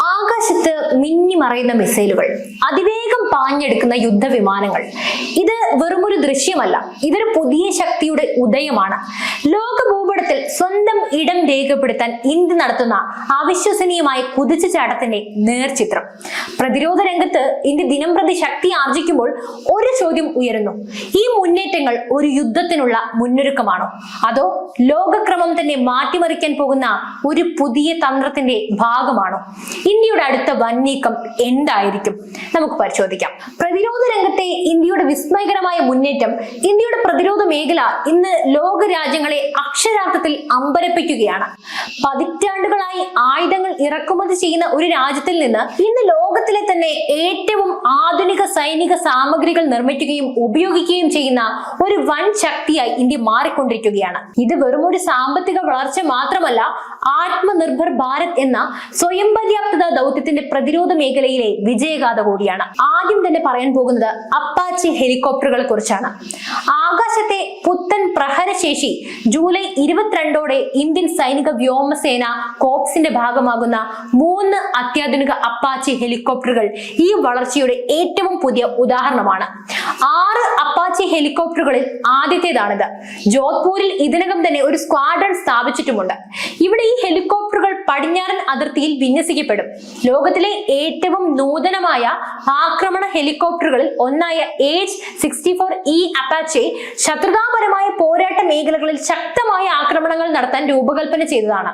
ആകാശത്ത് മിന്നിമറയുന്ന മിസൈലുകൾ അതിവേഗം പാഞ്ഞെടുക്കുന്ന യുദ്ധവിമാനങ്ങൾ. ഇത് വെറുമൊരു ദൃശ്യമല്ല. ഇതൊരു പുതിയ ശക്തിയുടെ ഉദയമാണ്. ലോക ഭൂപടത്തിൽ സ്വന്തം ഇടം രേഖപ്പെടുത്താൻ ഇന്ത്യ നടത്തുന്ന അവിശ്വസനീയമായ കുതിച്ചുചാട്ടത്തിന്റെ നേർചിത്രം. പ്രതിരോധ രംഗത്ത് ഇന്ത്യ ദിനംപ്രതി ശക്തി ആർജിക്കുമ്പോൾ ഒരു ചോദ്യം ഉയരുന്നു. ഈ മുന്നേറ്റങ്ങൾ ഒരു യുദ്ധത്തിനുള്ള മുന്നൊരുക്കമാണോ? അതോ ലോകക്രമം തന്നെ മാറ്റിമറിക്കാൻ പോകുന്ന ഒരു പുതിയ തന്ത്രത്തിന്റെ ഭാഗമാണോ? ഇന്ത്യയുടെ അടുത്ത വൻ നീക്കം എന്തായിരിക്കും? നമുക്ക് പരിശോധിക്കാം. പ്രതിരോധ രംഗത്തെ ഇന്ത്യയുടെ വിസ്മയകരമായ മുന്നേറ്റം ഇന്ത്യയുടെ പ്രതിരോധ മേഖല ഇന്ന് ലോക രാജ്യങ്ങളെ അക്ഷരാർത്ഥത്തിൽ അമ്പരപ്പിക്കുകയാണ്. പതിറ്റാണ്ടുകളായി ആയുധങ്ങൾ ഇറക്കുമതി ചെയ്യുന്ന ഒരു രാജ്യത്തിൽ നിന്ന് ഇന്ന് ലോകത്തിലെ തന്നെ ഏറ്റവും ആധുനിക സൈനിക സാമഗ്രികൾ നിർമ്മിക്കുകയും ഉപയോഗിക്കുകയും ചെയ്യുന്ന ഒരു വൻ ശക്തിയായി ഇന്ത്യ മാറിക്കൊണ്ടിരിക്കുകയാണ്. ഇത് വെറും ഒരു സാമ്പത്തിക വളർച്ച മാത്രമല്ല ആത്മനിർഭർ ഭാരത് എന്ന സ്വയം പര്യാപ്തത ദൗത്യത്തിന്റെ പ്രതിരോധ മേഖലയിലെ വിജയഗാഥ കൂടിയാണ്. ആദ്യം തന്നെ പറയാൻ പോകുന്നത് അപ്പാച്ചി ഹെലികോപ്റ്ററുകളെ കുറിച്ചാണ്. ആകാശത്തെ പുത്തൻ പ്രഹരശേഷി ജൂലൈ ഇരുപത്തിരണ്ടോടെ ഇന്ത്യൻ സൈനിക വ്യോമസേന കോപ്സിന്റെ ഭാഗമാകുന്ന മൂന്ന് അത്യാധുനിക അപ്പാച്ചി ഹെലികോപ്റ്ററുകൾ ഈ വളർച്ചയുടെ ഏറ്റവും പുതിയ ഉദാഹരണമാണ്. ആറ് അപ്പാച്ചി ഹെലികോപ്റ്ററുകളിൽ ആദ്യത്തേതാണിത്. ജോധ്പൂരിൽ ഇതിനകം തന്നെ ഒരു സ്ക്വാഡ്രൺ സ്ഥാപിച്ചിട്ടുമുണ്ട്. ഇവിടെ ഈ ഹെലികോപ്റ്ററുകൾ പടിഞ്ഞാറൻ അതിർത്തിയിൽ വിന്യസിക്കപ്പെടും. ലോകത്തിലെ ഏറ്റവും നൂതനമായ ആക്രമണ ഹെലികോപ്റ്ററുകളിൽ ഒന്നായ AH sixty four E Apache ശത്രുതാപരമായ പോരാട്ട മേഖലകളിൽ ശക്തമായ ആക്രമണങ്ങൾ നടത്താൻ രൂപകൽപ്പന ചെയ്തതാണ്.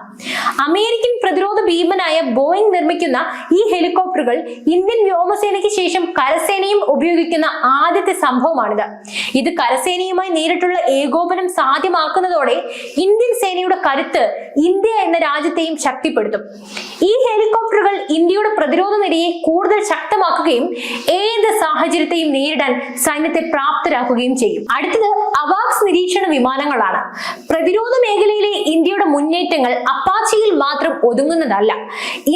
അമേരിക്കൻ പ്രതിരോധ ഭീമനായ ബോയിങ് നിർമ്മിക്കുന്ന ഈ ഹെലികോപ്റ്ററുകൾ ഇന്ത്യൻ വ്യോമസേനയ്ക്ക് ശേഷം കരസേനയും ഉപയോഗിക്കുന്ന ആദ്യത്തെ സംഭവമാണിത്. ഇത് കരസേനയുമായി നേരിട്ടുള്ള ഏകോപനം സാധ്യമാക്കുന്നതോടെ ഇന്ത്യൻ സേനയുടെ കരുത്ത് ഇന്ത്യ എന്ന രാജ്യത്തെയും ശക്തിപ്പെടുത്തും. ഈ ഹെലികോപ്റ്ററുകൾ ഇന്ത്യയുടെ പ്രതിരോധ നിരയെ കൂടുതൽ ശക്തമാക്കുകയും ഏത് സാഹചര്യത്തെയും നേരിടാൻ സൈന്യത്തെ പ്രാപ്തരാക്കുകയും ചെയ്യും. അടുത്തത് അവാക്സ് നിരീക്ഷണ വിമാനങ്ങളാണ്. പ്രതിരോധ മേഖലയിലെ ഇന്ത്യയുടെ മുന്നേറ്റങ്ങൾ അപ്പാച്ചിയിൽ മാത്രം ഒതുങ്ങുന്നതല്ല.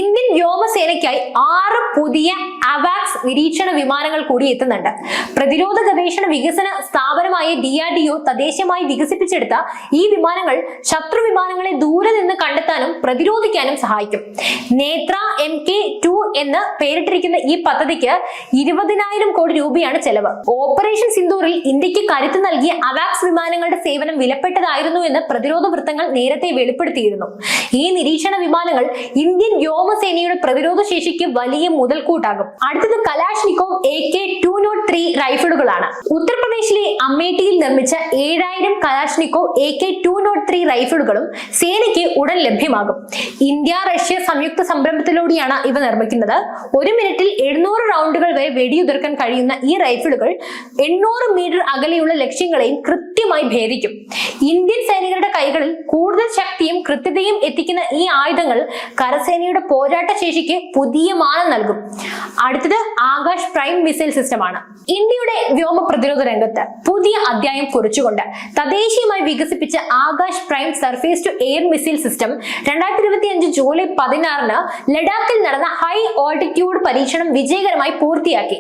ഇന്ത്യൻ വ്യോമസേനയ്ക്കായി ആറ് പുതിയ അവാക്സ് നിരീക്ഷണ വിമാനങ്ങൾ കൂടി എത്തുന്നുണ്ട്. പ്രതിരോധ ഗവേഷണ വികസന സ്ഥാപനമായ ഡി ആർ ഡി ഒ തദ്ദേശീയമായി വികസിപ്പിച്ചെടുത്ത ഈ വിമാനങ്ങൾ ശത്രു വിമാനങ്ങളെ ദൂരെ നിന്ന് കണ്ടെത്താനും പ്രതിരോധിക്കാനും സഹായിക്കും. നേത്ര എം കെ ടു എന്ന് പേരിട്ടിരിക്കുന്ന ഈ പദ്ധതിക്ക് ഇരുപതിനായിരം കോടി രൂപയാണ് ചെലവ്. ഓപ്പറേഷൻ സിന്ദൂറിൽ ഇന്ത്യയ്ക്ക് കരുത്ത് നൽകിയ അവാക്സ് വിമാനങ്ങളുടെ സേവനം വിലപ്പെട്ടതായിരുന്നു എന്ന് പ്രതിരോധ വൃത്തങ്ങൾ നേരത്തെ വെളിപ്പെടുത്തിയിരുന്നു. ഈ നിരീക്ഷണ വിമാനങ്ങൾ ഇന്ത്യൻ വ്യോമസേനയുടെ പ്രതിരോധ ശേഷിക്ക് വലിയ മുതൽക്കൂട്ടാകും. അടുത്തത് Kalashnikov A K two nought three റൈഫിളുകളാണ്. ഉത്തർപ്രദേശിലെ അമേഠിയിൽ നിർമ്മിച്ച ഏഴായിരം Kalashnikov A K two nought three റൈഫിളുകളും സേനയ്ക്ക് ഉടൻ ലഭ്യമാകും. ഇന്ത്യ റഷ്യ സംയുക്ത സംരംഭത്തിലൂടെയാണ് ഇവ നിർമ്മിക്കുന്നത്. ഒരു മിനിറ്റിൽ എഴുന്നൂറ് റൗണ്ടുകൾ വരെ വെടിയുതിർക്കാൻ കഴിയുന്ന ഈ റൈഫിളുകൾ എണ്ണൂറ് മീറ്റർ അകലെയുള്ള ലക്ഷ്യങ്ങളെയും കൃത്യമായി ഭേദിക്കും. ഇന്ത്യൻ സൈനികരുടെ കൈകളിൽ കൂടുതൽ ശക്തിയും കൃത്യതയും എത്തിക്കുന്ന ഈ ആയുധങ്ങൾ കരസേനയുടെ പോരാട്ട ശേഷിക്ക് പുതിയ മാനം നൽകും. അടുത്തത് ആകാശ് പ്രൈം മിസൈൽ സിസ്റ്റമാണ് ഇന്ത്യയുടെ വ്യോമ പ്രതിരോധ രംഗത്ത് പുതിയ അധ്യായം കുറിച്ചുകൊണ്ട് തദ്ദേശീയമായി വികസിപ്പിച്ച Akash prime surface to air missile system രണ്ടായിരത്തി ഇരുപത്തി അഞ്ച് ജൂലൈ പതിനാറിന് ലഡാക്കിൽ നടന്ന ഹൈ ഓൾട്ടിറ്റ്യൂഡ് പരീക്ഷണം വിജയകരമായി പൂർത്തിയാക്കി.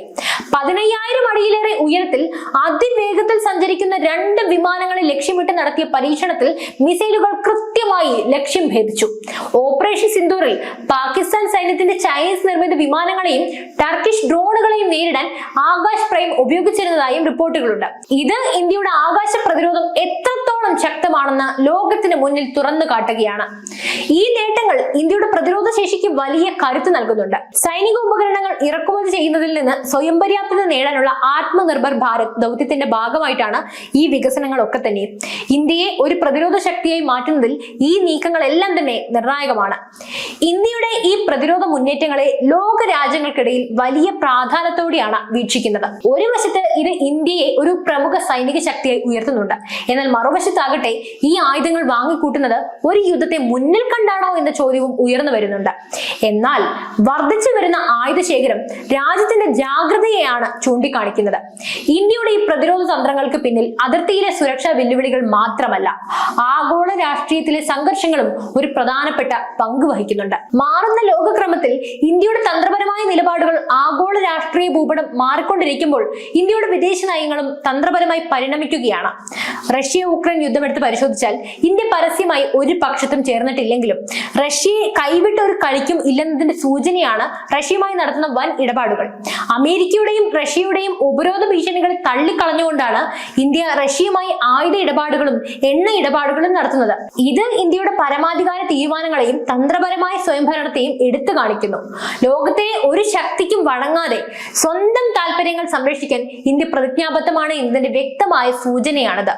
പതിനയ്യായിരം അടിയിലേറെ ഉയരത്തിൽ അതിവേഗത്തിൽ സഞ്ചരിക്കുന്ന രണ്ട് വിമാനങ്ങളെ ലക്ഷ്യമിട്ട് നടത്തിയ പരീക്ഷണത്തിൽ മിസൈലുകൾ കൃത്യമായി ലക്ഷ്യം ഭേദിച്ചു. ഓപ്പറേഷൻ സിന്ദൂറിൽ പാകിസ്ഥാൻ സൈന്യത്തിന്റെ ചൈനീസ് നിർമ്മിത വിമാനങ്ങളെയും ടർക്കിഷ് ഡ്രോണുകളെയും നേരിടാൻ ആകാശ് പ്രൈം ഉപയോഗിച്ചിരുന്നതായും റിപ്പോർട്ടുകളുണ്ട്. ഇത് ഇന്ത്യയുടെ ആകാശ പ്രതിരോധം എത്രത്തോളം ശക്തമാണെന്ന് ലോകത്തിന് മുന്നിൽ തുറന്നു കാട്ടുകയാണ്. ഈ നേട്ടങ്ങൾ ഇന്ത്യയുടെ പ്രതിരോധ ശേഷിക്ക് വലിയ കരുത്ത് നൽകുന്നുണ്ട്. സൈനിക ഉപകരണങ്ങൾ ഇറക്കുമതി ചെയ്യുന്നതിൽ നിന്ന് സ്വയം പര്യാപ്തത നേടാനുള്ള ആത്മനിർഭർ ഭാരത് ദൗത്യത്തിന്റെ ഭാഗമായിട്ടാണ് ഈ വികസനങ്ങളൊക്കെ തന്നെ. ഇന്ത്യയെ ഒരു പ്രതിരോധ ശക്തിയായി മാറ്റുന്നതിൽ ഈ നീക്കങ്ങളെല്ലാം തന്നെ നിർണായകമാണ്. ഇന്ത്യയുടെ ഈ പ്രതിരോധ മുന്നേറ്റങ്ങളെ ലോക രാജ്യങ്ങൾക്കിടയിൽ വലിയ പ്രാധാന്യത്തോടെയാണ് വീക്ഷിക്കുന്നത്. ഒരു വശത്ത് ഇത് ഇന്ത്യയെ ഒരു പ്രമുഖ സൈനിക ശക്തിയായി ഉയർത്തുന്നുണ്ട്. എന്നാൽ മറുവശത്താകട്ടെ ഈ ആയുധങ്ങൾ വാങ്ങിക്കൂട്ടുന്നത് ഒരു യുദ്ധത്തെ മുന്നിൽ കണ്ടാണോ എന്ന ചോദ്യവും ഉയർന്നു വരുന്നുണ്ട്. എന്നാൽ വർദ്ധിച്ചു വരുന്ന ആയുധ ശേഖരം രാജ്യത്തിന്റെ ജാഗ്രതയെയാണ് ചൂണ്ടിക്കാണിക്കുന്നത്. ഇന്ത്യയുടെ ഈ പ്രതിരോധ തന്ത്രങ്ങൾക്ക് പിന്നിൽ അതിർത്തിയിലെ സുരക്ഷാ വെല്ലുവിളികൾ മാത്രമല്ല. ആഗോള രാഷ്ട്രീയത്തിലെ സംഘർഷങ്ങളും ഒരു പ്രധാനപ്പെട്ട പങ്ക് വഹിക്കുന്നുണ്ട്. മാറുന്ന ലോകക്രമത്തിൽ ഇന്ത്യയുടെ തന്ത്രപരമായ നിലപാടുകൾ ആഗോള രാഷ്ട്രീയ ഭൂപടം മാറിക്കൊണ്ടിരിക്കുമ്പോൾ ഇന്ത്യയുടെ വിദേശ നയങ്ങളും തന്ത്രപരമായി പരിണമിക്കുകയാണ്. റഷ്യ ഉക്രൈൻ യുദ്ധം എടുത്ത് പരിശോധിച്ചാൽ ഇന്ത്യ പരസ്യമായി ഒരു പക്ഷത്തും ചേർന്നിട്ടില്ലെങ്കിലും റഷ്യയെ കൈവിട്ട ഒരു കളിക്കും ഇല്ലെന്നതിന്റെ സൂചനയാണ് റഷ്യയുമായി നടത്തുന്ന വൻ ഇടപാടുകൾ. അമേരിക്കയുടെയും റഷ്യയുടെയും ഉപരോധ ഭീഷണികൾ തള്ളിക്കളഞ്ഞുകൊണ്ടാണ് ഇന്ത്യ റഷ്യയുമായി ആയുധ ഇടപാടുകളും എണ്ണ ഇടപാടുകളും നടത്തുന്നത്. ഇത് ഇന്ത്യയുടെ പരമാധികാര തീരുമാനങ്ങളെയും തന്ത്രപരമായ സ്വയംഭരണത്തെയും എടുത്തു കാണിക്കുന്നു. ലോകത്തെ ഒരു ശക്തിക്കും വഴങ്ങാതെ സ്വന്തം താല്പര്യങ്ങൾ സംരക്ഷിക്കാൻ ഇന്ത്യ പ്രതിജ്ഞാബദ്ധമാണ് എന്നതിന്റെ വ്യക്തമായ സൂചനയാണിത്.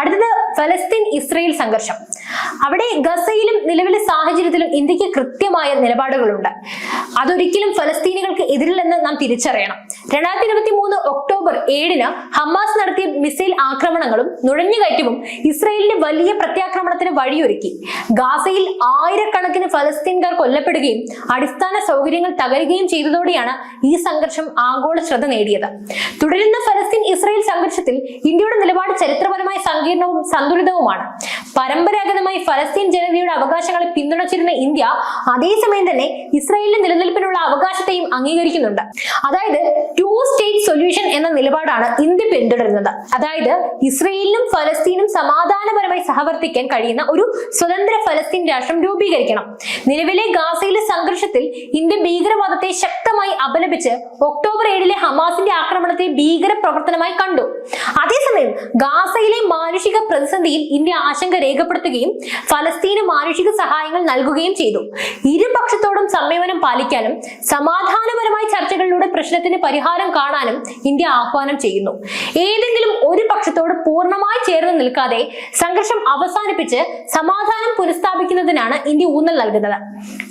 അടുത്തത് ഫലസ്തീൻ ഇസ്രയേൽ സംഘർഷം. അവിടെ ഗസയിലും നിലവിലെ സാഹചര്യത്തിലും ഇന്ത്യയ്ക്ക് കൃത്യമായ നിലപാടുകളുണ്ട്. അതൊരിക്കലും ഫലസ്തീനികൾക്ക് എതിരില്ലെന്ന് നാം തിരിച്ചറിയണം. രണ്ടായിരത്തി ഇരുപത്തി മൂന്ന് ഒക്ടോബർ ഏഴിന് ഹമാസ് നടത്തിയ മിസൈൽ ആക്രമണങ്ങളും നുഴഞ്ഞുകയറ്റവും ഇസ്രയേലിന്റെ വലിയ പ്രത്യാക്രമണത്തിന് വഴിയൊരുക്കി. ഗാസയിൽ ആയിരക്കണക്കിന് ഫലസ്തീൻകാർ കൊല്ലപ്പെടുകയും അടിസ്ഥാന സൗകര്യങ്ങൾ തകരുകയും ചെയ്തതോടെയാണ് ഈ സംഘർഷം ആഗോള ശ്രദ്ധ നേടിയത്. തുടരുന്ന ഫലസ്തീൻ ഇസ്രയേൽ സംഘർഷത്തിൽ ഇന്ത്യയുടെ നിലപാട് ചരിത്രപരമായി സങ്കീർണവും സന്തുലിതവുമാണ്. പരമ്പരാഗതമായി ഫലസ്തീൻ ജനതയുടെ അവകാശങ്ങളെ പിന്തുണച്ചിരുന്ന ഇന്ത്യ അതേസമയം തന്നെ ഇസ്രായേലിന്റെ നിലനിൽപ്പിനുള്ള അവകാശത്തെയും അംഗീകരിക്കുന്നുണ്ട്. അതായത് ടു സ്റ്റേറ്റ് സൊല്യൂഷൻ എന്ന നിലപാടാണ് ഇന്ത്യ പിന്തുടരുന്നത്. അതായത് ഇസ്രയേലിനും ഫലസ്തീനും സമാധാനപരമായി സഹവർത്തിക്കാൻ കഴിയുന്ന ഒരു സ്വതന്ത്ര ഫലസ്തീൻ രാഷ്ട്രം രൂപീകരിക്കണം. നിലവിലെ ഗാസയിലെ സംഘർഷത്തിൽ ഇന്ത്യ ഭീകരവാദത്തെ ശക്തമായി അപലപിച്ച് ഒക്ടോബർ ഏഴിലെ ഹമാസിന്റെ ആക്രമണത്തെ ഭീകര പ്രവർത്തനമായി കണ്ടു. അതേസമയം ഗാസയിലെ മാനുഷിക പ്രതിസന്ധിയിൽ ഇന്ത്യ ആശങ്ക രേഖപ്പെടുത്തുകയും ഫലസ്തീന് മാനുഷിക സഹായങ്ങൾ നൽകുകയും ചെയ്തു. ഇരുപക്ഷത്തോടും സംയമനം പാലിക്കാനും സമാധാനപരമായ ചർച്ചകളിലൂടെ പ്രശ്നത്തിന് പരിഹാരം കാണാനും ഇന്ത്യ ആഹ്വാനം ചെയ്യുന്നു. ഏതെങ്കിലും ഒരു പക്ഷത്തോട് പൂർണമായി ചേർന്ന് നിൽക്കാതെ സംഘർഷം അവസാനിപ്പിച്ച് സമാധാനം പുനഃസ്ഥാപിക്കുന്നതിനാണ് ഇന്ത്യ ഊന്നൽ നൽകുന്നത്.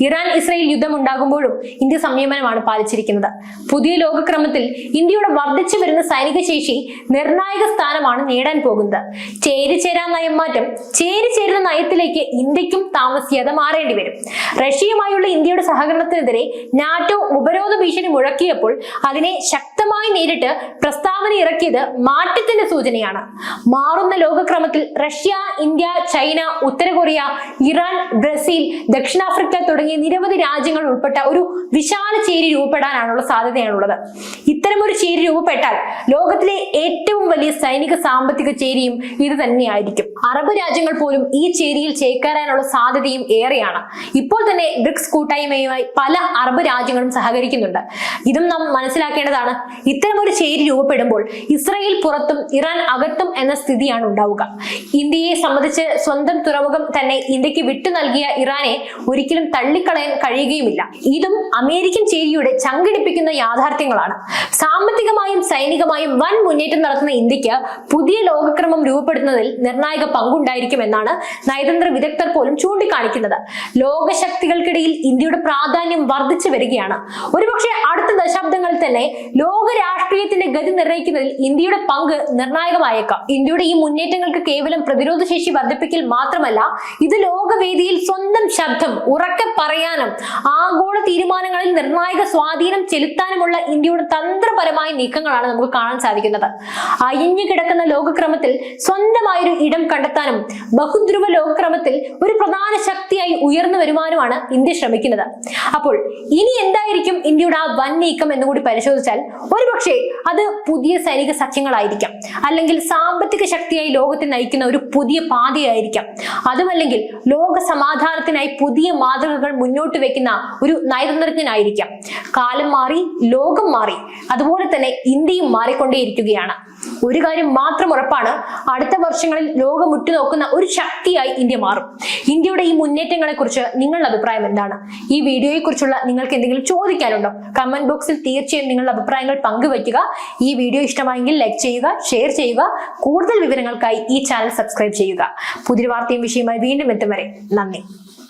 ഇറാൻ ഇസ്രയേൽ യുദ്ധം ഉണ്ടാകുമ്പോഴും ഇന്ത്യ സംയമനമാണ് പാലിച്ചിരിക്കുന്നത്. പുതിയ ലോകക്രമത്തിൽ ഇന്ത്യയുടെ വർദ്ധിച്ചു വരുന്ന സൈനിക ശേഷി നിർണായക സ്ഥാനമാണ് നേടാൻ പോകുന്നത്. ചേരിചേരാ നയം മാറ്റം ചേരിചേരുന്ന നയത്തിലേക്ക് ഇന്ത്യക്കും താമസിയാതെ മാറേണ്ടി വരും. റഷ്യയുമായുള്ള ഇന്ത്യയുടെ സഹകരണത്തിനെതിരെ നാറ്റോ ഉപരോധ ഭീഷണി മുഴക്കിയപ്പോൾ അതിനെ ശക്തമായി നേരിട്ട് പ്രസ്താവന ഇറക്കിയത് മാറ്റത്തിന്റെ സൂചനയാണ്. മാറുന്ന ലോകക്രമത്തിൽ റഷ്യ ഇന്ത്യ ചൈന ഉത്തര കൊറിയ ഇറാൻ ബ്രസീൽ ദക്ഷിണാഫ്രിക്ക തുടങ്ങിയ നിരവധി രാജ്യങ്ങൾ ഉൾപ്പെട്ട ഒരു വിശാല ചേരി രൂപപ്പെടാനാണുള്ള സാധ്യതയാണുള്ളത്. ഇത്തരമൊരു ചേരി രൂപപ്പെട്ടാൽ ലോകത്തിലെ ഏറ്റവും വലിയ സൈനിക സാമ്പത്തിക ചേരിയും ഇത് തന്നെയായിരിക്കും. അറബ് രാജ്യങ്ങൾ പോലും ഈ ചേരിയിൽ ചേക്കേറാനുള്ള സാധ്യതയും ഏറെയാണ്. ഇപ്പോൾ തന്നെ ബ്രിക്സ് കൂട്ടായ്മയുമായി പല അറബ് രാജ്യങ്ങളും സഹകരിക്കുന്നുണ്ട്. ഇതും നാം മനസ്സിലാക്കേണ്ടതാണ് ഇത്തരമൊരു ചേരി രൂപപ്പെടുമ്പോൾ ഇസ്രയേൽ പുറത്തും ഇറാൻ അകത്തും എന്ന സ്ഥിതിയാണ് ഉണ്ടാവുക. ഇന്ത്യയെ സംബന്ധിച്ച് സ്വന്തം തുറമുഖം തന്നെ ഇന്ത്യയ്ക്ക് വിട്ടു നൽകിയ ഇറാനെ ഒരിക്കലും തള്ളിക്കളയാൻ കഴിയുകയുമില്ല. ഇതും അമേരിക്കൻ ചേരിയുടെ ചങ്കിടിപ്പിക്കുന്ന യാഥാർത്ഥ്യങ്ങളാണ്. സാമ്പത്തികമായും സൈനികമായും വൻ മുന്നേറ്റം നടത്തുന്ന ഇന്ത്യയ്ക്ക് പുതിയ ലോകക്രമം രൂപപ്പെടുന്നതിൽ നിർണായക പങ്കുണ്ടായിരിക്കും എന്നാണ് നയതന്ത്ര വിദഗ്ധർ പോലും ചൂണ്ടിക്കാണിക്കുന്നത്. ലോകശക്തികൾക്കിടയിൽ ഇന്ത്യയുടെ പ്രാധാന്യം വർദ്ധിച്ചു വരികയാണ്. ഒരുപക്ഷെ അടുത്ത ദശാബ്ദങ്ങളിൽ തന്നെ ലോക രാഷ്ട്രീയത്തിന്റെ ഗതി നിർണയിക്കുന്നതിൽ ഇന്ത്യയുടെ പങ്ക് നിർണായകമായേക്കാം. ഇന്ത്യയുടെ ഈ മുന്നേറ്റങ്ങൾക്ക് കേവലം പ്രതിരോധ ശേഷി വർദ്ധിപ്പിക്കൽ മാത്രമല്ല ഇത് ലോകവേദിയിൽ സ്വന്തം ശബ്ദം ഉറക്കെ പറയാനും ആഗോള തീരുമാനങ്ങളിൽ നിർണായക സ്വാധീനം ചെലുത്താനുമുള്ള ഇന്ത്യയുടെ തന്ത്രപരമായ നീക്കങ്ങളാണ് നമുക്ക് കാണാൻ സാധിക്കുന്നത്. അയഞ്ഞു കിടക്കുന്ന ലോകക്രമത്തിൽ സ്വന്തമായൊരു ഇടം കണ്ടെത്താനും ബഹുദ്രുവ ലോകക്രമത്തിൽ ഒരു പ്രധാന ശക്തിയായി ഉയർന്നു വരുവാനുമാണ് ഇന്ത്യ ശ്രമിക്കുന്നത്. അപ്പോൾ ഇനി എന്തായിരിക്കും ഇന്ത്യയുടെ ആ വൻ നീക്കം എന്നുകൂടി പരിശോധിച്ചാൽ ഒരുപക്ഷെ അത് പുതിയ സൈനിക സഖ്യങ്ങളായിരിക്കാം. അല്ലെങ്കിൽ സാമ്പത്തിക ശക്തിയായി ലോകത്തെ നയിക്കുന്ന ഒരു പുതിയ പാതയായിരിക്കാം. അതുമല്ലെങ്കിൽ ലോക സമാധാനത്തിനായി പുതിയ മാതൃകകൾ മുന്നോട്ട് വെക്കുന്ന ഒരു നയതന്ത്രജ്ഞനായിരിക്കാം. കാലം മാറി ലോകം മാറി. അതുപോലെ തന്നെ ഇന്ത്യയും മാറിക്കൊണ്ടേയിരിക്കുകയാണ്. ഒരു കാര്യം മാത്രം ഉറപ്പാണ്. അടുത്ത വർഷങ്ങളിൽ ലോകം ഉറ്റുനോക്കുന്ന ഒരു ശക്തിയായി ഇന്ത്യ മാറും. ഇന്ത്യയുടെ ഈ മുന്നേറ്റങ്ങളെ കുറിച്ച് നിങ്ങളുടെ അഭിപ്രായം എന്താണ്? ഈ വീഡിയോയെ കുറിച്ചുള്ള നിങ്ങൾക്ക് എന്തെങ്കിലും ചോദിക്കാനുണ്ടോ? കമന്റ് ബോക്സിൽ തീർച്ചയായും നിങ്ങളുടെ അഭിപ്രായങ്ങൾ പങ്കുവയ്ക്കുക. ഈ വീഡിയോ ഇഷ്ടമായെങ്കിൽ ലൈക്ക് ചെയ്യുക ഷെയർ ചെയ്യുക. കൂടുതൽ വിവരങ്ങൾക്കായി ഈ ചാനൽ സബ്സ്ക്രൈബ് ചെയ്യുക. പുതിയ വാർത്തയും വിഷയമായി വീണ്ടും എത്തും വരെ. നന്ദി.